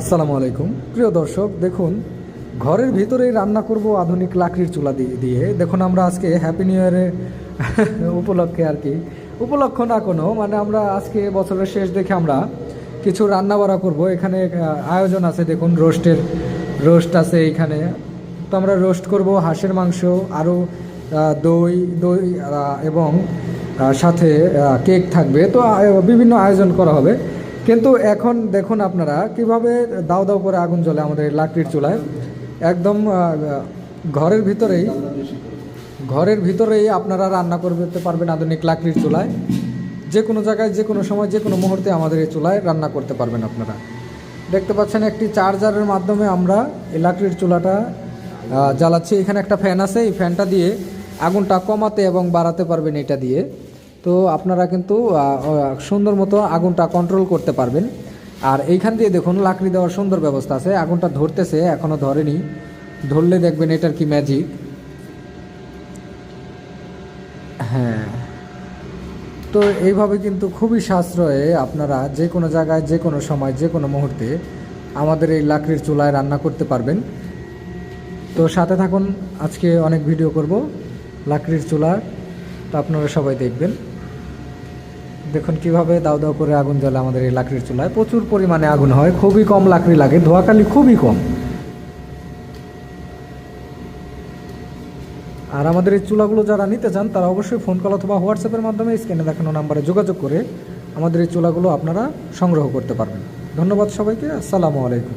আসসালামু আলাইকুম। প্রিয় দর্শক, দেখুন, ঘরের ভিতরেই রান্না করব আধুনিক লাকড়ির চুলা দিয়ে দিয়ে। দেখুন, আমরা আজকে হ্যাপি নিউ ইয়ারের উপলক্ষে আর কি। উপলক্ষ না কোনো মানে আমরা আজকে বছরের শেষ দেখে আমরা কিছু রান্না বাড়া করব। এখানে আয়োজন আছে, দেখুন, রোস্টের, রোস্ট আছে এইখানে তো আমরা রোস্ট করব হাঁসের মাংস, আরও দই দই এবং সাথে কেক থাকবে। তো বিভিন্ন আয়োজন করা হবে। কিন্তু এখন দেখুন আপনারা, কীভাবে দাও দাও করে আগুন জ্বলে আমাদের এই লাকড়ির চুলায়। একদম ঘরের ভিতরেই ঘরের ভিতরেই আপনারা রান্না করতে পারবেন আধুনিক লাকড়ির চুলায়। যে কোনো জায়গায়, যে কোনো সময়, যে কোনো মুহূর্তে আমাদের এই চুলায় রান্না করতে পারবেন আপনারা। দেখতে পাচ্ছেন একটি চার্জারের মাধ্যমে আমরা এই লাকড়ির চুলাটা জ্বালাচ্ছি। এখানে একটা ফ্যান আছে, এই ফ্যানটা দিয়ে আগুনটা কমাতে এবং বাড়াতে পারবেন এটা দিয়ে। তো আপনারা কিন্তু সুন্দর মতো আগুনটা কন্ট্রোল করতে পারবেন। আর এইখান দিয়ে দেখুন, লাকড়ি দেওয়ার সুন্দর ব্যবস্থা আছে। আগুনটা ধরতেছে এখনও ধরেনি। ধরলে দেখবেন এটার কি ম্যাজিক হ্যাঁ। তো এইভাবে কিন্তু খুবই সাশ্রয়ে আপনারা যে কোনো জায়গায়, যে কোনো সময়, যে কোনো মুহূর্তে আমাদের এই লাকড়ির চুলায় রান্না করতে পারবেন। তো সাথে থাকুন, আজকে অনেক ভিডিও করব লাকড়ির চুলা। তো আপনারা সবাই দেখবেন। দেখুন, কীভাবে দাও দাও করে আগুন জ্বলে আমাদের এই লাকড়ির চুলায়। প্রচুর পরিমাণে আগুন হয়, খুবই কম লাকড়ি লাগে ধোয়াকালি খুবই কম। আর আমাদের এই চুলাগুলো যারা নিতে চান, তারা অবশ্যই ফোন কল অথবা হোয়াটসঅ্যাপের মাধ্যমে স্ক্রিনে দেখানো নাম্বারে যোগাযোগ করে আমাদের এই চুলাগুলো আপনারা সংগ্রহ করতে পারবেন। ধন্যবাদ সবাইকে, আসসালামু আলাইকুম।